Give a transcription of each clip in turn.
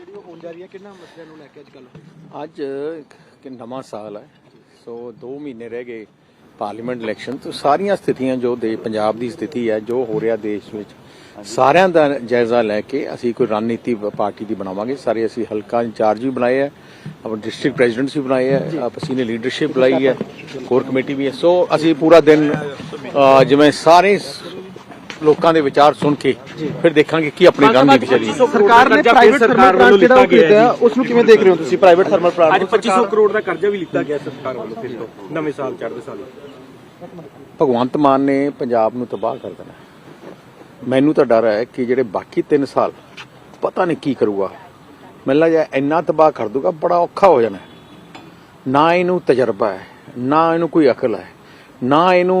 ਜਿਹੜੀ ਉਹ ਹੋਣ ਜਾ ਰਹੀ ਹੈ ਕਿੰਨਾ ਮਸਲਿਆਂ ਨੂੰ ਲੈ ਕੇ ਅੱਜ ਕੱਲ ਅੱਜ ਇੱਕ ਨਵਾਂ ਸਾਲ ਹੈ ਸੋ 2 ਮਹੀਨੇ ਰਹਿ ਗਏ ਪਾਰਲੀਮੈਂਟ ਇਲੈਕਸ਼ਨ ਤੋਂ। ਸਾਰੀਆਂ ਸਥਿਤੀਆਂ ਜੋ ਦੇ ਪੰਜਾਬ ਦੀ ਸਥਿਤੀ ਹੈ ਜੋ ਹੋ ਰਿਹਾ ਦੇਸ਼ ਵਿੱਚ ਸਾਰਿਆਂ ਦਾ ਜਾਇਜ਼ਾ ਲੈ ਕੇ ਅਸੀਂ ਕੋਈ ਰਣਨੀਤੀ ਪਾਰਟੀ ਦੀ ਬਣਾਵਾਂਗੇ। ਸਾਰੇ ਅਸੀਂ ਹਲਕਾ ਇੰਚਾਰਜ ਵੀ ਬਣਾਏ ਹੈ ਆਪਣੇ ਡਿਸਟ੍ਰਿਕਟ ਪ੍ਰੈਜ਼ੀਡੈਂਟਸ ਵੀ ਬਣਾਏ ਹੈ ਆਪ ਸੀਨੀਅਰ ਲੀਡਰਸ਼ਿਪ ਬੁਲਾਈ ਹੈ ਕੋਰ ਕਮੇਟੀ ਵੀ ਹੈ। ਸੋ ਅਸੀਂ ਪੂਰਾ ਦਿਨ ਜਿਵੇਂ ਸਾਰੇ ਲੋਕਾਂ ਦੇ ਵਿਚਾਰ ਸੁਣ ਕੇ ਫਿਰ ਦੇਖਾਂਗੇ ਕੀ ਆਪਣੀ ਰਣਨੀਤੀ ਚੱਲੀ। ਸਰਕਾਰ ਨੇ ਪ੍ਰਾਈਵੇਟ ਥਰਮਲ ਪਲਾਂਟ ਜਿਹੜਾ ਉਹ ਕੀਤਾ ਉਸ ਨੂੰ ਕਿਵੇਂ ਦੇਖ ਰਹੇ ਹੋ ਤੁਸੀਂ ਪ੍ਰਾਈਵੇਟ ਥਰਮਲ ਪਲਾਂਟ ਅੱਜ 2500 ਕਰੋੜ ਦਾ ਕਰਜ਼ਾ ਵੀ ਲਿੱਤਾ ਗਿਆ ਸਰਕਾਰ ਵੱਲੋਂ ਫਿਰ ਤੋਂ ਨਵੇਂ ਸਾਲ ਚੜ੍ਹਦੇ ਸਾਲ ਭਗਵੰਤ ਮਾਨ ਨੇ ਪੰਜਾਬ ਨੂੰ ਤਬਾਹ ਕਰ ਦੇਣਾ ਮੈਨੂੰ ਤਾਂ ਡਰ ਹੈ ਕਿ ਜਿਹੜੇ ਬਾਕੀ 3 ਸਾਲ ਪਤਾ ਨਹੀਂ ਕੀ ਕਰੂਗਾ। ਮੈਨੂੰ ਲੱਗਦਾ ਇੰਨਾ ਤਬਾਹ ਕਰ ਦੂਗਾ ਬੜਾ ਔਖਾ ਹੋ ਜਾਣਾ ਨਾ ਇਹਨੂੰ ਤਜਰਬਾ ਹੈ ਨਾ ਇਹਨੂੰ ਕੋਈ ਅਕਲ ਹੈ ਨਾ ਇਹਨੂੰ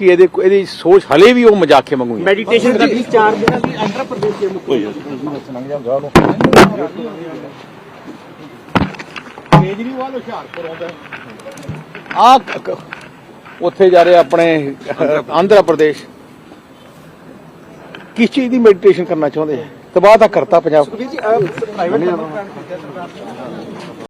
ਕਿ ਇਹਦੇ ਇਹਦੀ ਸੋਚ ਹਲੇ ਵੀ ਉਹ ਮਜ਼ਾਕੀਆ ਵਾਂਗੂ ਹੀ ਹੈ। ਮੈਡੀਟੇਸ਼ਨ ਦੀ ਚਾਰ ਦਿਨਾਂ ਦੀ ਆਂਧਰਾ ਪ੍ਰਦੇਸ਼ ਦੇ ਮੁੱਖ ਕੇਜਰੀਵਾਲ ਹੁਸ਼ਿਆਰਪੁਰ ਆਉਂਦਾ ਆ ਉੱਥੇ ਜਾ ਰਹੇ ਆਪਣੇ ਆਂਧਰਾ ਪ੍ਰਦੇਸ਼। ਕਿਸ ਚੀਜ਼ ਦੀ ਮੈਡੀਟੇਸ਼ਨ ਕਰਨਾ ਚਾਹੁੰਦੇ ਤਬਾਹ ਤਾਂ ਕਰਤਾ ਪੰਜਾਬ। ਜੀ ਪ੍ਰਾਈਵੇਟ ਸਰਕਾਰ